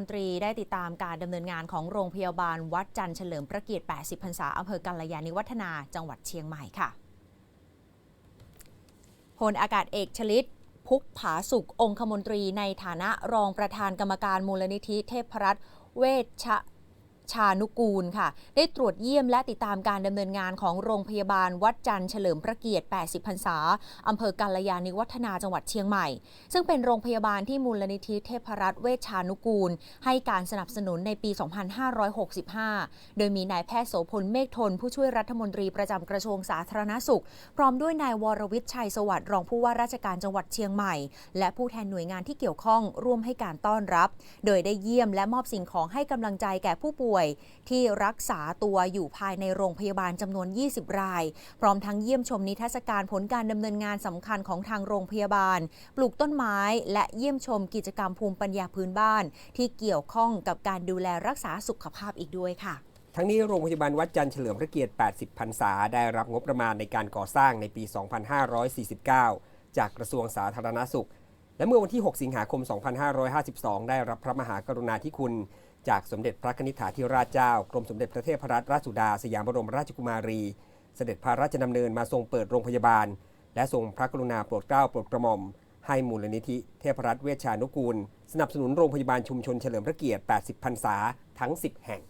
มนตรีได้ติดตามการดำเนินงานของโรงพยาบาลวัดจันทร์เฉลิมพระเกียรติ 80 พรรษาอำเภอกัลยาณิวัฒนา จังหวัดเชียงใหม่ค่ะพลอากาศเอกชลิต พุกผาสุกองคมนตรีในฐานะรองประธานกรรมการมูลนิธิเทพรัตน์เวช ชานุกูลค่ะ ได้ตรวจเยี่ยมและติดตามการดำเนินงานของโรงพยาบาลวัดจันทร์เฉลิมพระเกียรติ 80 พรรษาอำเภอกัลยาณิวัฒนาจังหวัดเชียงใหม่ ซึ่งเป็นโรงพยาบาลที่มูลนิธิเทพรัตน์เวชชานุกูล ให้การสนับสนุนในปี 2565 โดยมีนายแพทย์โสพลเมฆทน ผู้ช่วยรัฐมนตรีประจำกระทรวงสาธารณสุข พร้อมด้วยนายวรวิทย์ชัยสวัสดิ์รองผู้ว่าราชการจังหวัดเชียงใหม่ และผู้แทนหน่วยงานที่เกี่ยวข้องร่วมให้การต้อนรับ โดยได้เยี่ยมและมอบสิ่งของให้กำลังใจแก่ผู้ป่วยป่วยที่รักษาตัวอยู่ภายในโรงพยาบาลจำนวน 20 ราย พร้อมทั้งเยี่ยมชมนิทรรศการผลการดำเนินงานสำคัญของทางโรงพยาบาล ปลูกต้นไม้ และเยี่ยมชมกิจกรรมภูมิปัญญาพื้นบ้าน ที่เกี่ยวข้องกับการดูแลรักษาสุขภาพอีกด้วยค่ะทั้งนี้โรงพยาบาลวัดจันทร์เฉลิมพระเกียรติ 80 พรรษา ได้รับงบประมาณในการก่อสร้างในปี 2549 จากกระทรวงสาธารณสุข และเมื่อวันที่ 6 สิงหาคม 2552 ได้รับพระมหากรุณาธิคุณ จากสมเด็จพระนิธิถาธิราชเจ้ากรมสมเด็จพระเทพรัตนราชสุดา สยามบรมราชกุมารี เสด็จพระราชดำเนินมาทรงเปิดโรงพยาบาล และทรงพระกรุณาโปรดเกล้าโปรดกระหม่อม ให้มูลนิธิเทพรัตน์เวชชานุกูล สนับสนุนโรงพยาบาลชุมชนเฉลิมพระเกียรติ 80 พรรษาทั้ง 10 แห่ง